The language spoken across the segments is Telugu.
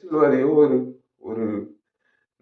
அரசியல்வாதி ஒரு ஒரு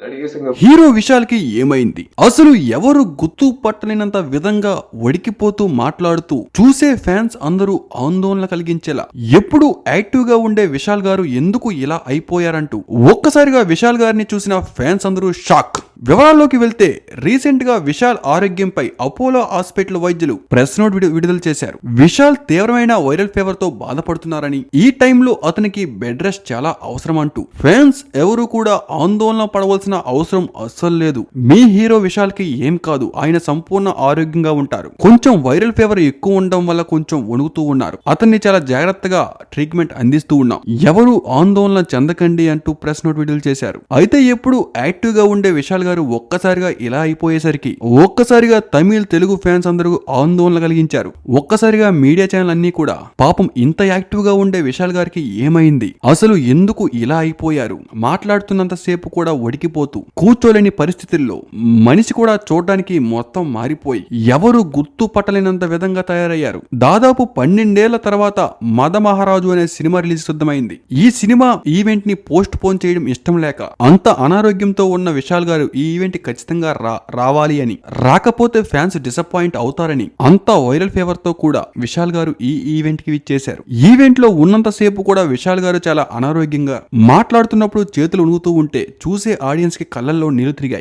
நடிகர் சங்க హీరో విశాల్కి ఏమైంది అసలు ఎవరు గుర్తు పట్టలేనంత విధంగా వడికిపోతూ మాట్లాడుతూ చూసే ఫ్యాన్స్ అందరూ ఆందోళన కలిగించేలా ఎప్పుడు యాక్టివ్ గా ఉండే విశాల్ గారు ఎందుకు ఇలా అయిపోయారంటూ ఒక్కసారిగా విశాల్ గారిని చూసిన ఫ్యాన్స్ అందరూ షాక్ వివరాల్లోకి వెళ్తే రీసెంట్గా విశాల్ ఆరోగ్యంపై అపోలో హాస్పిటల్ వైద్యులు ప్రెస్ నోట్ విడు- విడుదల చేశారు. విశాల్ తీవ్రమైన వైరల్ ఫీవర్తో బాధపడుతున్నారని ఈ టైంలో అతనికి బెడ్ రెస్ట్ చాలా అవసరం అంటూ ఫ్యాన్స్ ఎవరు కూడా ఆందోళన పడవలసిన అవసరం అస్సలు లేదు. మీ హీరో విశాల్కి ఏం కాదు ఆయన సంపూర్ణ ఆరోగ్యంగా ఉంటారు. కొంచెం వైరల్ ఫీవర్ ఎక్కువ ఉండడం వల్ల కొంచెం వణుకుతూ ఉన్నారు. అతన్ని చాలా జాగ్రత్తగా ట్రీట్మెంట్ అందిస్తూ ఉన్నాం. ఎవరు ఆందోళన చెందకండి అంటూ ప్రెస్ నోట్ విడుదల చేశారు. అయితే ఎప్పుడు యాక్టివ్గా ఉండే విశాల్ గారు ఒక్కసారిగా ఇలా అయిపోయేసరికి ఒక్కసారిగా తమిళ్ తెలుగు ఫ్యాన్స్ అందరూ ఆందోళన కలిగించారు. ఒక్కసారిగా మీడియా ఛానల్ అన్ని కూడా పాపం ఇంత యాక్టివ్గా ఉండే విశాల్ గారికి ఏమైంది? అసలు ఎందుకు ఇలా అయిపోయారు? మాట్లాడుతున్నంత సేపు కూడా వడికిపోతూ కూర్చోలేని పరిస్థితుల్లో మనిషి కూడా చూడడానికి మొత్తం మారిపోయి ఎవరు గుర్తు పట్టలేనంత విధంగా తయారయ్యారు. దాదాపు పన్నెండేళ్ళ తర్వాత మద మహారాజు అనే సినిమా రిలీజ్ సిద్ధమైంది. ఈ సినిమా ఈవెంట్ని పోస్ట్ పోన్ చేయడం ఇష్టం లేక అంత అనారోగ్యంతో ఉన్న విశాల్ గారు ఈ ఈ ఈవెంట్ ఖచ్చితంగా రా రావాలి అని. రాకపోతే ఫ్యాన్స్ డిసప్పాయింట్ అవుతారని. అంత వైరల్ ఫేవర్తో కూడా విశాల్ గారు ఈ ఈవెంట్కి విచ్చేశారు. ఈవెంట్లో ఉన్నంత సేపు కూడా విశాల్ గారు చాలా అనారోగ్యంగా మాట్లాడుతున్నప్పుడు చేతులు ఉణుగుతూ ఉంటే చూసే ఆడియన్స్కి కళ్ళల్లో నీళ్ళు తిరిగాయి.